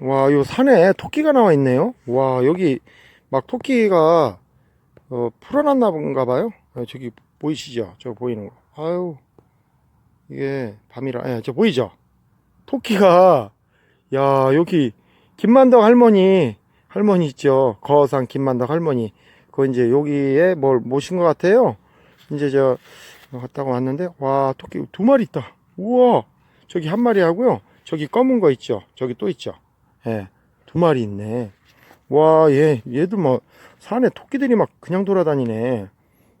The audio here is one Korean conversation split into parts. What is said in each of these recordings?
와, 요 산에 토끼가 나와 있네요. 와, 여기 막 토끼가 어, 풀어놨나 본가 봐요. 아, 저기 보이시죠? 저 보이는 거. 아유, 이게 밤이라, 예, 저 보이죠? 토끼가, 야, 여기 김만덕 할머니, 할머니 있죠? 거상 김만덕 할머니. 그거 이제 여기에 뭘 모신 것 같아요. 이제 저 갔다가 왔는데, 와, 토끼 두 마리 있다. 우와, 저기 한 마리 하고요. 저기 검은 거 있죠? 저기 또 있죠? 예, 두 마리 있네. 와, 얘, 얘도 뭐, 산에 토끼들이 막 그냥 돌아다니네.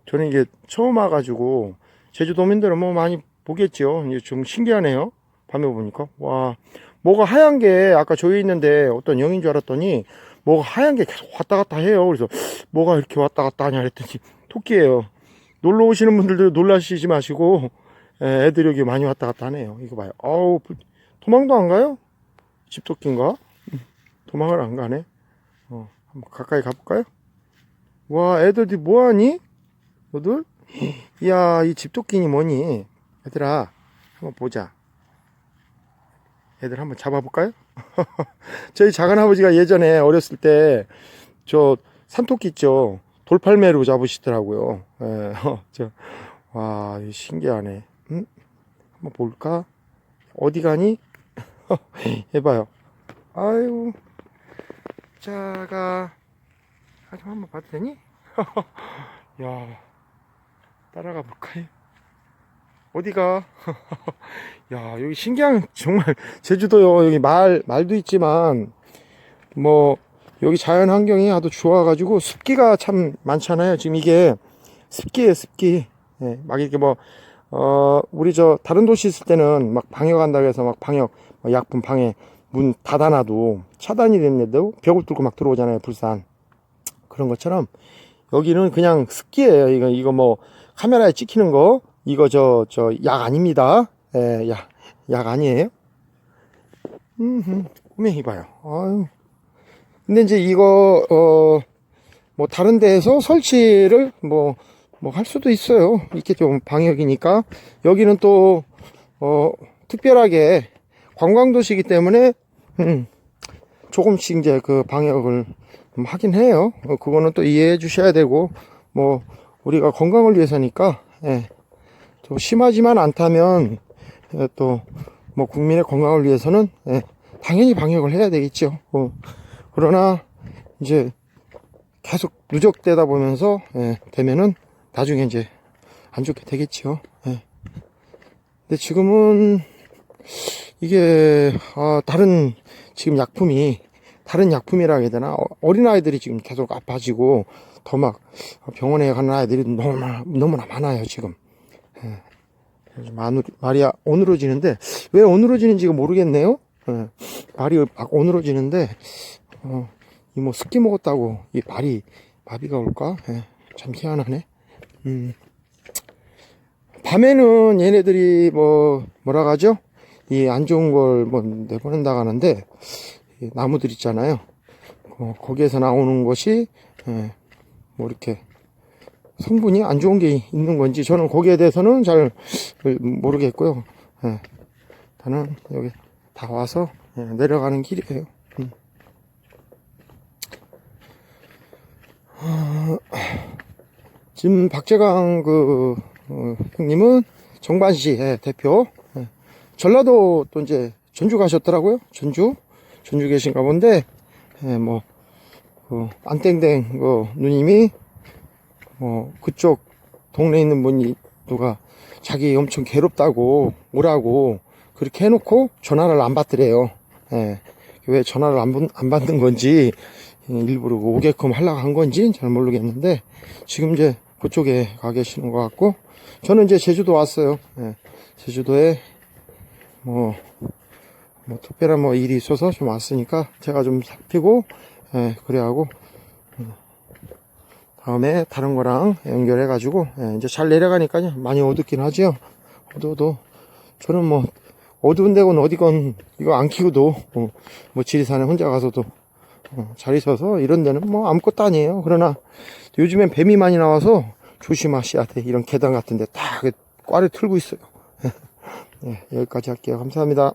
저는 이게 처음 와가지고, 제주도민들은 뭐 많이 보겠죠. 이제 좀 신기하네요. 밤에 보니까. 와, 뭐가 하얀 게 아까 조여 있는데 어떤 영인 줄 알았더니, 뭐가 하얀 게 계속 왔다 갔다 해요. 그래서 뭐가 이렇게 왔다 갔다 하냐 했더니, 토끼예요. 놀러 오시는 분들도 놀라시지 마시고, 예, 애들이 여기 많이 왔다 갔다 하네요. 이거 봐요. 어우, 도망도 안 가요? 집토끼인가? 음, 도망을 안 가네. 어, 한번 가까이 가볼까요? 와, 애들이 뭐하니? 너들? 이야, 이 집토끼니 뭐니? 얘들아, 한번 보자. 애들 한번 잡아볼까요? 저희 작은 아버지가 예전에 어렸을 때, 저, 산토끼 있죠? 돌팔매로 잡으시더라고요. 예, 어, 저, 와, 신기하네. 음? 한번 볼까? 어디 가니? 해봐요. 아유, 자가, 아, 좀 한번 봐도 되니? 야, 따라가 볼까요? 어디가? 야, 여기 신기한, 정말, 제주도요, 여기 말, 말도 있지만, 뭐, 여기 자연 환경이 아주 좋아가지고, 습기가 참 많잖아요. 지금 이게, 습기예요, 습기. 예, 막 이렇게 뭐, 어, 우리 저, 다른 도시 있을 때는 막 방역한다고 해서 막 방역, 뭐 약품 방해, 문 닫아놔도 차단이 됐는데도 벽을 뚫고 막 들어오잖아요, 불산. 그런 것처럼, 여기는 그냥 습기예요. 이거, 이거 뭐, 카메라에 찍히는 거, 이거 저, 저, 약 아닙니다. 예, 약, 약 아니에요. 음, 꼬맹이 봐요. 아유. 근데 이제 이거, 어, 뭐, 다른 데에서 설치를 뭐, 뭐, 할 수도 있어요. 이렇게 좀 방역이니까. 여기는 또, 어, 특별하게 관광도시이기 때문에, 음, 조금씩 이제 그 방역을 좀 하긴 해요. 어, 그거는 또 이해해 주셔야 되고, 뭐, 우리가 건강을 위해서니까, 예. 또 심하지만 않다면, 예, 또, 뭐, 국민의 건강을 위해서는, 예, 당연히 방역을 해야 되겠죠. 어, 그러나, 이제, 계속 누적되다 보면서, 예, 되면은, 나중에 이제, 안 좋게 되겠죠. 예. 근데 지금은, 이게, 아, 다른, 지금 약품이, 다른 약품이라 해야 되나? 어, 어린아이들이 지금 계속 아파지고, 더 막, 병원에 가는 아이들이 너무, 많- 너무나 많아요, 지금. 예. 요즘 안, 말이 어느러지는데, 왜 어느러지는지가 모르겠네요? 예. 말이 막 어느러지는데, 어, 이뭐 습기 먹었다고, 이 말이, 마비가 올까? 예. 참 희한하네. 음. 밤에는 얘네들이 뭐, 뭐라 하죠? 이 안 좋은 걸 뭐 내보낸다 하는데, 이 나무들 있잖아요. 어, 거기에서 나오는 것이, 예, 뭐 이렇게, 성분이 안 좋은 게 있는 건지, 저는 거기에 대해서는 잘 모르겠고요. 예. 저는 여기 다 와서 예, 내려가는 길이에요. 음. 어, 지금 박재강 그 어, 형님은 정반시의 대표. 예. 전라도 또 이제 전주 가셨더라고요. 전주 전주 계신가 본데 예, 뭐 그, 안땡땡 그 누님이 뭐 그쪽 동네에 있는 분이 누가 자기 엄청 괴롭다고 오라고 그렇게 해놓고 전화를 안 받더래요. 예. 왜 전화를 안, 받- 안 받는 건지 예, 일부러 오게끔 하려고 한 건지 잘 모르겠는데 지금 이제 그쪽에 가 계시는 것 같고 저는 이제 제주도 왔어요. 예. 제주도에 뭐, 뭐 특별한 뭐 일이 있어서 좀 왔으니까 제가 좀 살피고 예, 그래 하고 음, 다음에 다른 거랑 연결해 가지고 예, 이제 잘 내려가니까요 많이 어둡긴 하죠. 어두워도 저는 뭐 어두운 데건 어디건 이거 안 키고도 어, 뭐 지리산에 혼자 가서도 어, 잘 있어서 이런 데는 뭐 아무것도 아니에요. 그러나 요즘엔 뱀이 많이 나와서 조심하셔야 돼. 이런 계단 같은 데 다 꽈를 틀고 있어요. 예, 여기까지 할게요. 감사합니다.